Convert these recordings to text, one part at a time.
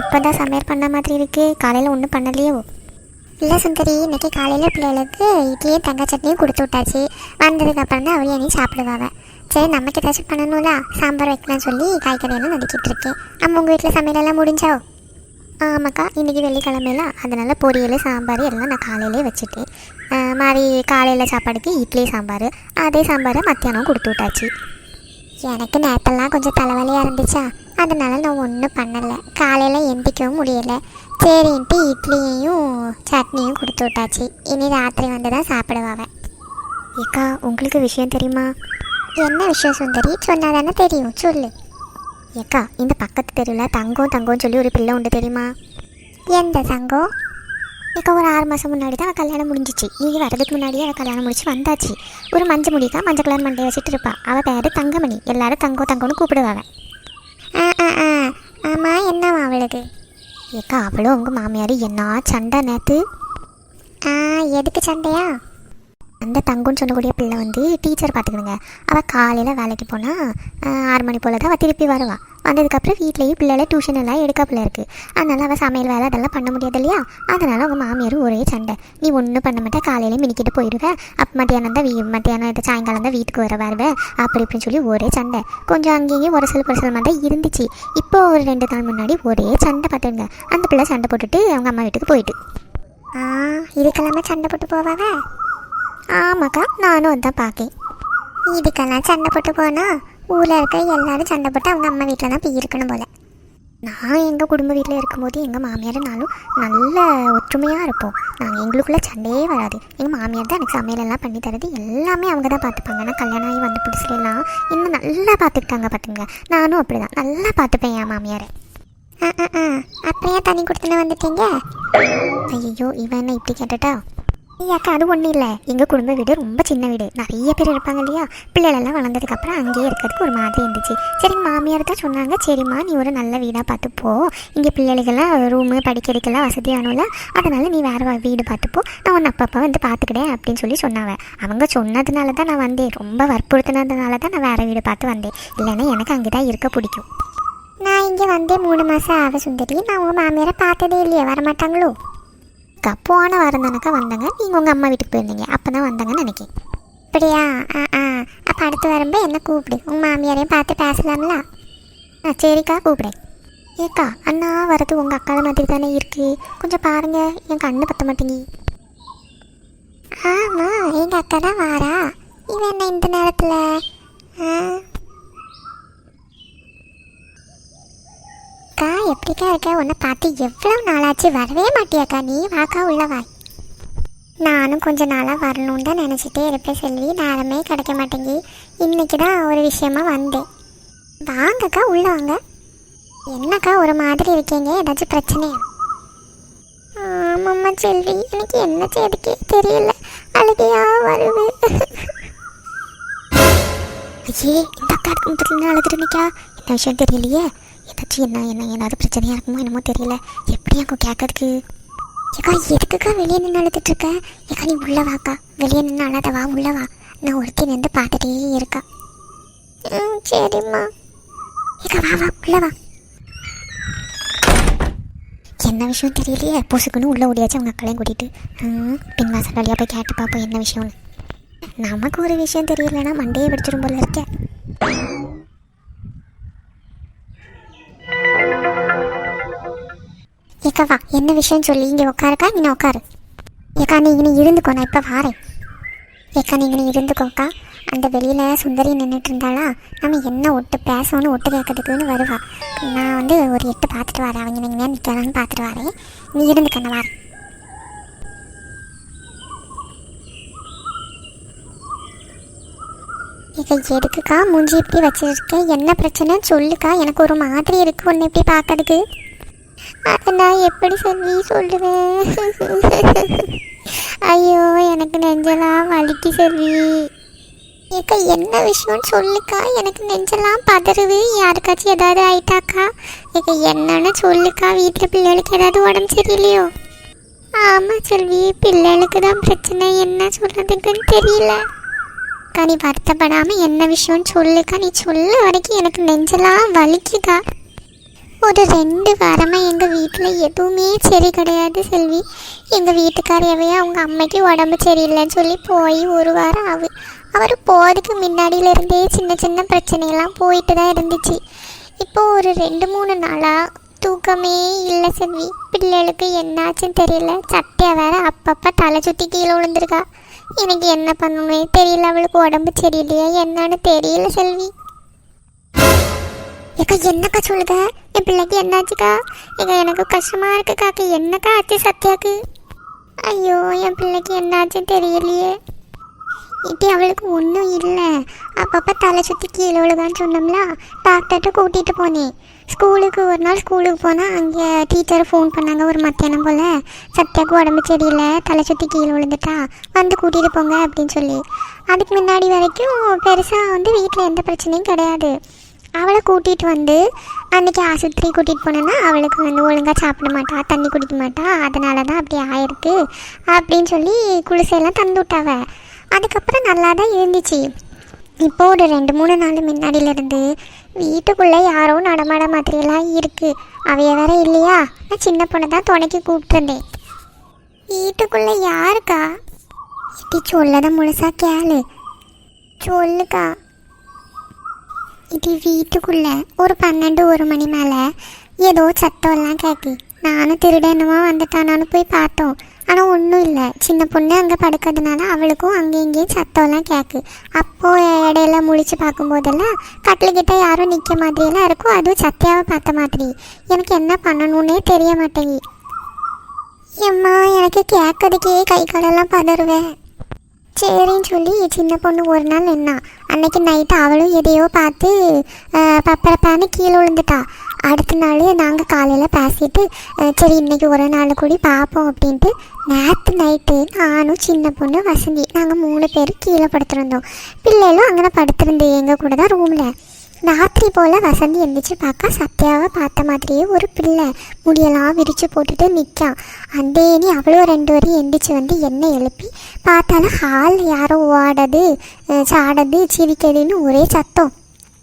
இப்போ தான் சமையல் பண்ண மாதிரி இருக்கு. காலையில் ஒன்றும் பண்ணலையோ? இல்லை சுந்தரி இன்னைக்கு காலையில் பிள்ளைகளுக்கு இட்லியும் தங்க சட்னியும் கொடுத்து விட்டாச்சு. வந்ததுக்கப்புறம் தான் அவளையும் நீ சாப்பிடுவாங்க சரி நமக்கு ஏதாச்சும் பண்ணணும்ல? சாம்பார் வைக்கலாம்னு சொல்லி காய்கறியெல்லாம் நடிக்கிட்டு இருக்கேன். அம்மா உங்கள் வீட்டில் சமையலெல்லாம் முடிஞ்சோ? ஆமாக்கா. இன்றைக்கி வெள்ளிக்கிழமையில. அதனால் பொரியல் சாம்பார் எல்லாம் நான் காலையிலே வச்சுட்டேன். மாதிரி காலையில் சாப்பாடுக்கு இட்லி சாம்பார். அதே சாம்பாரை மத்தியானம் கொடுத்து விட்டாச்சு. எனக்கு நேரத்தெல்லாம் கொஞ்சம் தலைவலியாக இருந்துச்சா? அதனால நான் ஒன்றும் பண்ணலை. காலையில் எந்திக்கவும் முடியலை. சரின்ட்டு இட்லியையும் சட்னியும் கொடுத்து விட்டாச்சு. இனி ராத்திரி வந்து தான் சாப்பிடுவாங்க ஏக்கா உங்களுக்கு விஷயம் தெரியுமா? என்ன விஷயம் சுந்தரி? சொன்னால் தானே தெரியும். சொல்லு. ஏக்கா இந்த பக்கத்து தெருவில் தங்கம் தங்கம்னு சொல்லி ஒரு பிள்ளை உண்டு தெரியுமா? எந்த தங்கம்? ஏக்கா ஒரு ஆறு மாதம் முன்னாடி தான் அவள் கல்யாணம் முடிஞ்சிச்சு. நீங்கள் வரதுக்கு முன்னாடியே அவள் கல்யாணம் முடிச்சு வந்தாச்சு. ஒரு மஞ்சள் முடிக்கா மஞ்சள் கலர் மண்டையை வச்சுட்டு இருப்பா. அவள் பேர் தங்கமணி. எல்லாரும் தங்கம் தங்கம்னு கூப்பிடுவாங்க ஆமாம் என்னவா அவளுக்கு? ஏக்கா அவளும் உங்கள் மாமியார் என்ன சண்டை நேற்று ஆ எதுக்கு சண்டையா? அந்த தங்கம்னு சொல்லக்கூடிய பிள்ளை வந்து டீச்சர் பார்த்துக்கணுங்க அவள் காலையில் வேலைக்கு போனால் ஆறு மணி போல் தான் அவள் திருப்பி வருவாள் வந்ததுக்கப்புறம் வீட்லேயும் பிள்ளைகளை டியூஷன் எல்லாம் எடுக்காப்புல இருக்குது அதனால் அவள் சமையல் வேலை அதெல்லாம் பண்ண முடியாது இல்லையா? அதனால் அவங்க மாமியார் ஒரே சண்டை. நீ ஒன்றும் பண்ண மாட்டே காலையில மினிக்கிட்டு போயிடுவேன் அப்போ மத்தியானம் தான் வீ மத்தியானம் இது சாயங்காலம் தான் வீட்டுக்கு வர வருவேன் அப்படி இப்படின்னு சொல்லி ஒரே சண்டை. கொஞ்சம் அங்கேயும் ஒரு சில ஒரு சில மாதிரி இருந்துச்சு. இப்போ ஒரு ரெண்டு நாள் முன்னாடி ஒரே சண்டை பார்த்துருங்க அந்த பிள்ளை சண்டை போட்டுட்டு அவங்க அம்மா வீட்டுக்கு போயிட்டு. ஆ இதுக்கெல்லாமே சண்டை போட்டு போவாங்க ஆமாக்கா நானும் அதான் பார்க்கேன். இதுக்கெல்லாம் சண்டை போட்டு போனா ஊரில் இருக்க எல்லாரும் சண்டை போட்டு அவங்க அம்மா வீட்டில் தான் போய் இருக்கணும் போல. நான் எங்கள் குடும்ப வீட்டில் இருக்கும்போது எங்கள் மாமியார் நானும் நல்ல ஒற்றுமையாக இருப்போம். நாங்கள் எங்களுக்குள்ளே சண்டையே வராது. எங்கள் மாமியார் தான் எனக்கு சமையலெல்லாம் பண்ணி தரது. எல்லாமே அவங்க தான் பார்த்துப்பாங்க நான் கல்யாணம் ஆகி வந்து புதுசுலாம் இன்னும் நல்லா பார்த்துக்கிட்டாங்க பார்த்துங்க நானும் அப்படி தான் நல்லா பார்த்துப்பேன் என் மாமியாரை. ஆ ஆ ஆ. அப்படியே தண்ணி கொடுத்துன்னு வந்துட்டீங்க? ஐயோ இவன் என்ன இப்படி கேட்டுட்டா? ஏக்கா அது ஒன்றும் இல்லை. எங்கள் குடும்ப வீடு ரொம்ப சின்ன வீடு. நிறைய பேர் இருப்பாங்க இல்லையா? பிள்ளைகளெல்லாம் வளர்ந்ததுக்கப்புறம் அங்கேயே இருக்கிறதுக்கு ஒரு மாதிரி இருந்துச்சு. சரி மாமியார் தான் சொன்னாங்க சரிம்மா நீ ஒரு நல்ல வீடாக பார்த்து போ. இங்கே பிள்ளைகளுக்கெல்லாம் ரூமு படிக்கிறதுக்கெல்லாம் வசதியானும்ல அதனால் நீ வேறு வீடு பார்த்துப்போ நான் உன்னை அப்பப்போ வந்து பார்த்துக்கிட்டேன் அப்படின்னு சொல்லி சொன்னாங்க அவங்க சொன்னதுனால தான் நான் வந்தேன். ரொம்ப வற்புறுத்தினதுனால தான் நான் வேறு வீடு பார்த்து வந்தேன். இல்லைன்னா எனக்கு அங்கே தான் இருக்க பிடிக்கும். நான் இங்கே வந்தே மூணு மாதம் ஆக சுந்தரி. நான் உங்கள் மாமியாரை பார்த்ததே இல்லையே. வரமாட்டாங்களோ? அக்கா போன வாரம் தானக்கா வந்தாங்க. நீங்கள் உங்கள் அம்மா வீட்டுக்கு போயிருந்தீங்க. அப்போ தான் வந்தாங்கன்னு நினைக்கிறேன். அப்படியா? ஆ ஆ. அப்போ அடுத்து வரும்போது என்ன கூப்பிடு? உங்கள் மாமியாரையும் பார்த்து பேசலாம்ல? ஆ சரிக்கா கூப்பிடு. ஏக்கா அண்ணா வரது உங்கள் அக்கால மாதிரி தானே இருக்கு. கொஞ்சம் பாருங்க. என் கண்ணு பத்த மாட்டேங்கி. ஆமாம் எங்கள் அக்கா தான் வாரா. இவன் என்ன இந்த நேரத்தில்? ஆ? அக்கா எப்படிக்கா இருக்க? உன்னை பார்த்து எவ்வளோ நாளாச்சு? வரவே மாட்டியாக்கா. நீ வாக்கா உள்ள வா. நானும் கொஞ்ச நாளாக வரணும்னு தான் நினச்சிட்டே இருப்பேன் செல்வி. நேரமே கிடைக்க மாட்டேங்கி. இன்னைக்கு தான் ஒரு விஷயமா வந்தேன். வாங்கக்கா உள்ள வாங்க. என்னக்கா ஒரு மாதிரி இருக்கீங்க? ஏதாச்சும் பிரச்சனையா? ஆமாம்மா செல்வி. எனக்கு என்ன செய்யறதுக்கே தெரியல. அழுகையா வருது. ஐயே இந்த அக்கா முத்தத்துல அழுதுட்டு நிக்கா? என்ன விஷயம் தெரியலையே. ஏதாச்சும் என்ன என்ன ஏதாவது பிரச்சனையாக இருக்குமோ என்னமோ தெரியல. எப்படி அங்கே கேட்கறதுக்கு ஏக்கா எதுக்குக்கா வெளியே நின்று அழுதுட்டு ஏக்கா நீ உள்ளே வாக்கா. வெளியே நின்று அழாதவா? உள்ளே வா. நான் ஒருத்தி நின்று பார்த்துட்டே இருக்கா. ம் சரிம்மா. ஏக்கா வா வா உள்ளே வா. என்ன விஷயம் தெரியலையே? பொசுக்குன்னு உள்ளே ஓடியாச்சு அவங்க அக்களையும் கூட்டிகிட்டு பின் வாசல் வழியாக போய் கேட்டு பார்ப்போம் என்ன விஷயம்னு. நமக்கு ஒரு விஷயம் தெரியலன்னா மண்டையை பிடிச்சிரும் போல இருக்கேன் ஏக்கா வா. என்ன விஷயம் சொல்லி. இங்கே உட்காருக்கா நீ உட்காரு. ஏக்கா நீ இங்கே இருந்துக்கோ. நான் இப்போ வாரேன். ஏக்கா நீ இங்கே இருந்துக்கோக்கா அந்த வெளியில் சுந்தரி நின்றுட்டு இருந்தாளா? நம்ம என்ன ஒட்டு பேசணும்னு ஒட்டு கேட்கறதுக்குன்னு வருவா. நான் வந்து ஒரு எட்டு பார்த்துட்டு வரேன். அவங்க நீங்கள் நிற்கிறான்னு பார்த்துட்டு வரேன். நீ இருந்துக்க நான் வரேன். ஏக்கா எதுக்குக்கா மூஞ்சி இப்படி வச்சிருக்க? என்ன பிரச்சனைன்னு சொல்லுக்கா. எனக்கு ஒரு மாதிரி இருக்கு ஒன்று இப்படி பார்க்கறதுக்கு. அதை நான் எப்படி சொல்லி சொல்லுவேன்? ஐயோ எனக்கு நெஞ்செல்லாம் வலிக்கு செல்வி ஏக்கா என்ன விஷயம்னு சொல்லுக்கா? எனக்கு நெஞ்செல்லாம் பதறுது. யாருக்காச்சும் ஏதாவது ஆயிட்டாக்கா? ஏக்கா என்னன்னு சொல்லுக்கா? வீட்டில் பிள்ளைகளுக்கு ஏதாவது உடம்பு சரியில்லையோ? ஆமாம் செல்வி பிள்ளைகளுக்கு தான் பிரச்சனை. என்ன சொல்கிறதுக்குன்னு தெரியல. அக்கா நீ வருத்தப்படாமல் என்ன விஷயம்னு சொல்லுக்கா. நீ சொல்ல வரைக்கும் எனக்கு நெஞ்செல்லாம் வலிக்குதா? ஒரு ரெண்டு வாரமாக எங்கள் வீட்டில் எதுவுமே சரி கிடையாது செல்வி. எங்கள் வீட்டுக்காரியவே அவங்க அம்மைக்கு உடம்பு சரியில்லைன்னு சொல்லி போய் ஒரு வாரம் ஆகு அவர் போகிறதுக்கு முன்னாடியிலேருந்தே சின்ன சின்ன பிரச்சனையெல்லாம் போயிட்டு தான் இருந்துச்சு. இப்போ ஒரு ரெண்டு மூணு நாளாக தூக்கமே இல்லை செல்வி. பிள்ளைகளுக்கு என்னாச்சுன்னு தெரியல. சட்டையை வேற அப்பப்போ தலை சுற்றி கீழே விழுந்திருக்கா. எனக்கு என்ன பண்ணணுமே தெரியல. அவளுக்கு உடம்பு சரியில்லையா என்னன்னு தெரியல செல்வி. ஏக்கா என்னக்கா சொல்லுங்க என் பிள்ளைக்கு என்னாச்சுக்கா? ஏக்கா எனக்கு கஷ்டமா இருக்குக்காக்கு என்னக்கா ஆச்சு சத்யாக்கு? ஐயோ என் பிள்ளைக்கு என்னாச்சுன்னு தெரியலையே. இப்படி அவளுக்கு ஒன்றும் இல்லை. அப்பப்போ தலை சுற்றி கீழே விழுதான்னு சொன்னோம்ல டாக்டர்கிட்ட கூட்டிகிட்டு போனேன். ஸ்கூலுக்கு ஒரு நாள் ஸ்கூலுக்கு போனால் அங்கே டீச்சர் ஃபோன் பண்ணாங்க ஒரு மத்தியானம் போல். சத்யாவுக்கு உடம்பு சரியில்லை தலை சுற்றி கீழே விழுந்துட்டா. வந்து கூட்டிகிட்டு போங்க அப்படின்னு சொல்லி. அதுக்கு முன்னாடி வரைக்கும் பெருசாக வந்து வீட்டில் எந்த பிரச்சனையும் கிடையாது. அவளை கூட்டிகிட்டு வந்து அன்றைக்கி ஆஸ்பத்திரி கூட்டிகிட்டு போனேன்னா அவளுக்கு வந்து ஒழுங்காக சாப்பிட மாட்டா தண்ணி குடிக்க மாட்டா. அதனால தான் அப்படி ஆயிருக்கு அப்படின்னு சொல்லி குளிசையெல்லாம் தந்து விட்டாவ. அதுக்கப்புறம் நல்லா தான் இருந்துச்சு. இப்போ ஒரு ரெண்டு மூணு நாள் முன்னாடியிலேருந்து வீட்டுக்குள்ளே யாரோ நடமாட மாதிரியெல்லாம் இருக்குது அவைய வேற இல்லையா? நான் சின்ன பொண்ணை தான் துணைக்கி கூப்பிட்டுருந்தேன். வீட்டுக்குள்ளே யாருக்கா? இப்படி சொல்லத முழுசாக கேளு. சொல்லுக்கா. இது வீட்டுக்குள்ள ஒரு பன்னெண்டு ஒரு மணி மேலே ஏதோ சத்தம்லாம் கேட்கு நானும் திருடனுமா வந்துட்டானான்னு போய் பார்த்தோம். ஆனால் ஒன்றும் இல்லை. சின்ன பொண்ணு அங்கே படுக்கிறதுனால அவளுக்கும் அங்கே இங்கேயும் சத்தம்லாம் கேட்கு அப்போது இடையில முழிச்சு பார்க்கும்போதெல்லாம் கட்டில்கிட்ட யாரும் நிற்க மாதிரியெல்லாம் இருக்கும். அதுவும் சத்தியாவை பார்த்த மாதிரி. எனக்கு என்ன பண்ணணும்னே தெரிய மாட்டேங்கி. எம்மா எனக்கு கேட்கறதுக்கே கை காலெல்லாம் பதறுவேன். சரின்னு சொல்லி சின்ன பொண்ணு ஒரு நாள் நின்னா. அன்னைக்கு நைட்டு அவளும் எதையோ பார்த்து பப்பரப்பான்னு கீழே விழுந்துட்டா. அடுத்த நாள் நாங்கள் காலையில் பேசிட்டு சரி இன்னைக்கு ஒரு நாள் கூடி பார்ப்போம் அப்படின்ட்டு நேற்று நைட்டு நானும் சின்ன பொண்ணு வசந்தி நாங்கள் மூணு பேர் கீழே படுத்துருந்தோம். பிள்ளைகளும் அங்கே படுத்திருந்தேன் எங்கள் கூட தான் ரூமில் ராத்திரி போல் வசந்தி எந்திரிச்சு பார்க்க சத்யாவை பார்த்த மாதிரியே ஒரு பிள்ளை முடியெல்லாம் விரித்து போட்டுட்டு நிற்கான் அந்தேனி அவ்வளோ ரெண்டு வரையும் எந்திரிச்சு வந்து என்னை எழுப்பி பார்த்தாலும் ஹால் யாரோ ஓடது சாடது சிரிக்கிறதுன்னு ஒரே சத்தம்.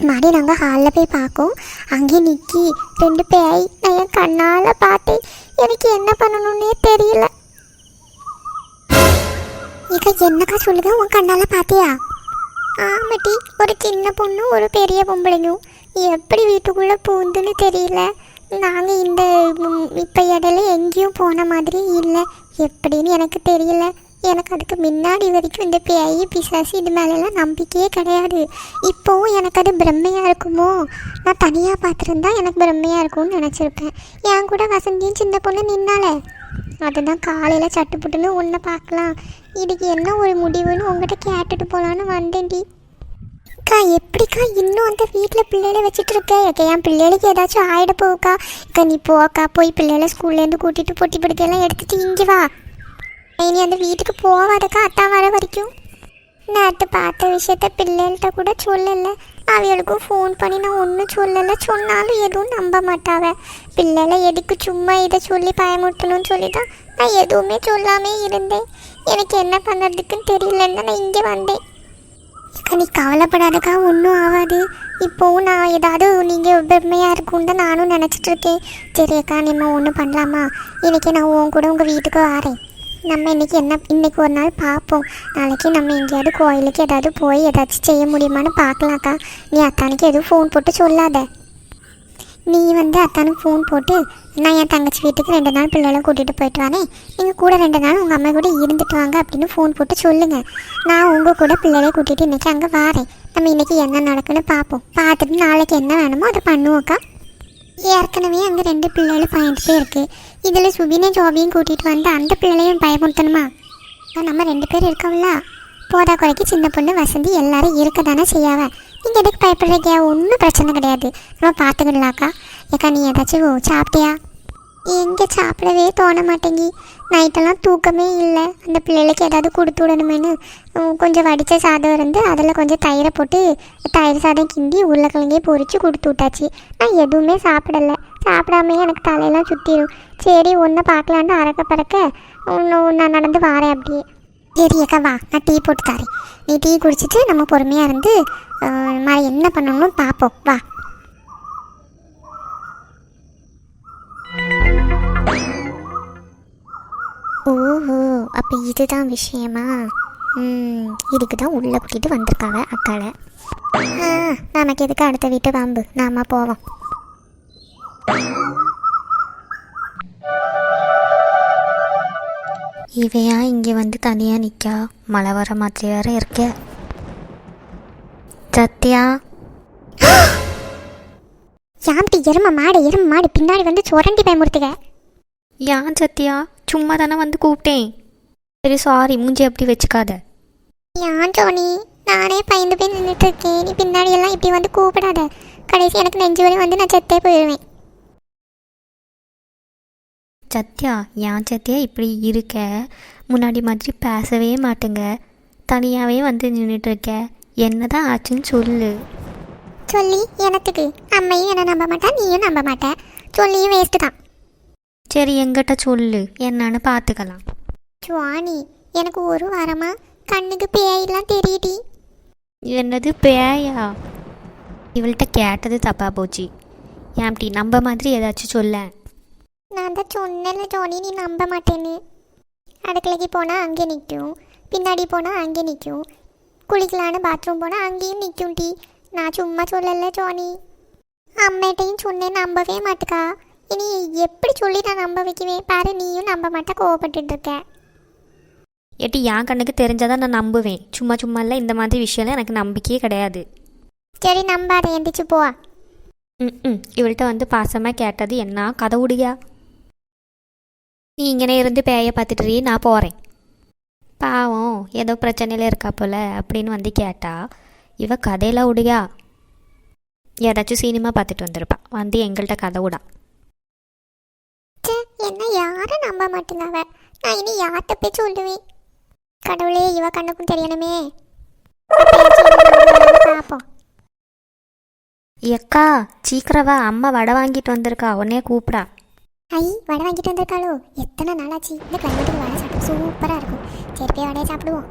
மறுபடி நாங்கள் ஹாலில் போய் பார்க்கோம் அங்கேயே நிற்கி ரெண்டு பேய் நான் என் கண்ணால் பார்த்தேன். எனக்கு என்ன பண்ணணும்னே தெரியல. இதை என்னக்கா சொல்லுங்க உன் கண்ணால் பார்த்தியா ஆமாட்டி ஒரு சின்ன பொண்ணு ஒரு பெரிய பொம்பளையும். எப்படி வீட்டுக்குள்ளே பூந்துன்னு தெரியல. நாங்கள் இந்த இப்போ இடையில எங்கேயும் போன மாதிரி இல்லை. எப்படின்னு எனக்கு தெரியல. எனக்கு அதுக்கு முன்னாடி வரைக்கும் இந்த பேய் பிசாசு இது மேலெல்லாம் நம்பிக்கையே கிடையாது. இப்போவும் எனக்கு அது பிரம்மையாக இருக்குமோ? நான் தனியாக பார்த்துருந்தா எனக்கு பிரம்மையாக இருக்கும்னு நினச்சிருப்பேன். என் கூட வசந்தியும் சின்ன பொண்ணு நின்னால. அதுதான் காலையில் சட்டுப்புட்டுன்னு ஒன்றை பார்க்கலாம். இதுக்கு என்ன ஒரு முடிவுன்னு உங்ககிட்ட கேட்டுட்டு போகலான்னு வந்தேன்டி. அக்கா எப்படிக்கா இன்னும் அந்த வீட்டில் பிள்ளைகளை வச்சுட்டு இருக்க? அக்கா என் பிள்ளைகளுக்கு ஏதாச்சும் ஆயிட போக்கா அக்கா நீ போக்கா போய் பிள்ளைகளை ஸ்கூல்லேருந்து கூட்டிகிட்டு பொட்டி பிடிக்கலாம் எடுத்துகிட்டு இங்கே வா. இனி அந்த வீட்டுக்கு போவாதக்கா அத்தா வர வரைக்கும். நேற்று பார்த்த விஷயத்த பிள்ளைகள்கிட்ட கூட சொல்லலை. அவளுக்கும் ஃபோன் பண்ணி நான் ஒன்றும் சொல்லலை. சொன்னாலும் எதுவும் நம்ப மாட்டாவ. பிள்ளைகளை எதுக்கு சும்மா இதை சொல்லி பயமுட்டணும்னு சொல்லி தான் நான் எதுவுமே சொல்லாமே இருந்தேன். எனக்கு என்ன பண்ணுறதுக்குன்னு தெரியலன்னு நான் இங்கே வந்தேன். அக்கா நீ கவலைப்படாதக்கா ஒன்றும் ஆகாது. இப்போவும் நான் ஏதாவது நீங்கள் பெருமையாக இருக்கும்னு தான் நானும் நினச்சிட்டு இருக்கேன் சரி அக்கா நம்ம ஒன்றும் பண்ணலாமா? இன்றைக்கி நான் உன் கூட உங்கள் வீட்டுக்கு வரேன். நம்ம இன்னைக்கு என்ன இன்னைக்கு ஒரு நாள் பார்ப்போம். நாளைக்கு நம்ம எங்கேயாவது கோயிலுக்கு ஏதாவது போய் ஏதாச்சும் செய்ய முடியுமான்னு பார்க்கலாம்க்கா. நீ அத்தானுக்கு எதுவும் ஃபோன் போட்டு சொல்லாத. நீ வந்து அத்தானுக்கு ஃபோன் போட்டு நான் என் தங்கச்சி வீட்டுக்கு ரெண்டு நாள் பிள்ளைகளை கூட்டிகிட்டு போயிட்டு வரேன். நீங்கள் கூட ரெண்டு நாள் உங்கள் அம்மா கூட இருந்துட்டு வாங்க அப்படின்னு ஃபோன் போட்டு சொல்லுங்கள் நான் உங்கள் கூட பிள்ளைகளை கூட்டிகிட்டு இன்றைக்கி அங்கே வாரேன். நம்ம இன்றைக்கி என்ன நடக்குன்னு பார்ப்போம் பார்த்துட்டு நாளைக்கு என்ன வேணுமோ அதை பண்ணுவோக்கா ஏற்கனவே அங்கே ரெண்டு பிள்ளைகளும் பயந்துட்டே இருக்கு. இதில் சுபினை ஜோபியும் கூட்டிகிட்டு வந்து அந்த பிள்ளையும் பயமுறுத்தணுமா? நம்ம ரெண்டு பேர் இருக்கோம்ல. போதா குறைக்கு சின்ன பொண்ணு வசந்தி எல்லாரும் இருக்க தானே செய்யாவேன் நீங்கள் எதுக்கு பயப்படுறீங்க? ஒன்றும் பிரச்சனை கிடையாது. நம்ம பார்த்துக்கிடலாக்கா ஏக்கா நீ ஏதாச்சும் சாப்பிட்டியா? எங்கே சாப்பிடவே தோண மாட்டேங்கி. நைட்டெல்லாம் தூக்கமே இல்லை. அந்த பிள்ளைகளுக்கு ஏதாவது கொடுத்து விடணுமேனு கொஞ்சம் வடித்த சாதம் இருந்து அதில் கொஞ்சம் தயிரை போட்டு தயிர் சாதம் கிண்டி உருளைக்கிழங்கே பொறிச்சு கொடுத்து விட்டாச்சு. நான் எதுவுமே சாப்பிடலை. சாப்பிடாமே எனக்கு தலையெல்லாம் சுற்றிடும் சரி ஒன்றை பார்க்கலான்னு அறக்க பறக்க ஒன்று நான் நடந்து வாரேன் அப்படியே. சரி அக்கா வா. நான் டீ போட்டு தரேன். நீ டீ குடிச்சிட்டு நம்ம பொறுமையாக இருந்து மாதிரி என்ன பண்ணணும்னு பார்ப்போம் வா. ஓஹோ அப்போ இதுதான் விஷயமா? இதுக்கு தான் உள்ளே கூட்டிகிட்டு வந்திருக்காங்க அக்காளை நமக்கு எதுக்கு அடுத்த வீட்டு பாம்பு நாம போவோம். இவையா இங்கே வந்து தனியாக நிற்கா மழை வர மாதிரி வேற இருக்க. சத்யா. யாம்டி எரும மாடு எரும மாடு பின்னாடி வந்து சுரண்டி பயமுறுத்துக. ஏன் சத்யா? சும்மா தானே வந்து கூப்பிட்டேன். சரி சாரி மூஞ்சி அப்படி வச்சுக்காத. ஏன் ஜோனி நானே பயந்து போய் நின்றுட்டு இருக்கேன் நீ பின்னாடி எல்லாம் இப்படி வந்து கூப்பிடாத. கடைசி எனக்கு நெஞ்சு வலி வந்து நான் செத்தே போயிடுவேன். சத்யா ஏன் சத்யா இப்படி இருக்க? முன்னாடி மாதிரி பேசவே மாட்டேங்க. தனியாகவே வந்து நின்றுட்டு இருக்க என்னதான் ஆச்சுன்னு சொல்லு. சொல்லி எனத்துக்கு. அம்மையும் என்ன நம்ப மாட்டா நீயும் நம்ப மாட்ட. சொல்லியும் வேஸ்ட்டு தான். சரி எங்கிட்ட சொல்லு. என்னன்னு பார்த்துக்கலாம் சுவாணி எனக்கு ஒரு வாரமா கண்ணுக்கு பேயெல்லாம் தெரியுடி. என்னது பேயா? இவள்கிட்ட கேட்டது தப்பா போச்சு. ஏன்டி நம்ப மாதிரி ஏதாச்சும் சொல்ல. நான் தான் சொன்னேன்ல ஜோனி நீ நம்ப மாட்டேன்னு. அடுக்கலைக்கு போனால் அங்கே நிற்கும் பின்னாடி போனால் அங்கே நிற்கும் குளிக்கலான்னு பாத்ரூம் போனால் அங்கேயும் நிற்கும் டி. நான் சும்மா சொல்லல ஜோனி. அம்மைட்டையும் சொன்னேன் நம்பவே மாட்டுக்கா. இனி எப்படி சொல்லி நான் நம்ப வைக்குவேன்? பாரு நீயும் நம்ப மாட்டா கோவப்பட்டுட்டு இருக்க. ஏட்டி என் கண்ணுக்கு தெரிஞ்சாதான் நான் நம்புவேன். சும்மா சும்மா இல்லை இந்த மாதிரி விஷயம்லாம் எனக்கு நம்பிக்கையே கிடையாது. சரி நம்பாத எந்திரிச்சு போ. ம் ம். இவள்கிட்ட வந்து பாசமாக கேட்டது என்ன? கதை விடுயா நீ இங்கனே இருந்து பேயை பார்த்துட்டு நான் போகிறேன் பாவம் ஏதோ பிரச்சனையில் இருக்கா போல அப்படின்னு வந்து கேட்டா இவ கதையெல்லாம் விடுயா ஏதாச்சும் சினிமா பார்த்துட்டு வந்திருப்பா. வந்து எங்கள்கிட்ட கதை விடா என்ன யாரும் நம்ப மாட்டேங்காவ நான் இனி யார்கிட்ட போய் சொல்லுவேன்? கடவுளே இவ கண்ணுக்கும் தெரியணுமே. பார்ப்போம். எக்கா சீக்கிரவா அம்மா வடை வாங்கிட்டு வந்திருக்கா. உடனே கூப்பிடா. ஐ வடை வாங்கிட்டு வந்திருக்காளோ? எத்தனை நாளாச்சு? இந்த கிளைமேட்டுக்கு வடை சாப்பிட சூப்பராக இருக்கும். செருப்பே வடைய சாப்பிடுவோம்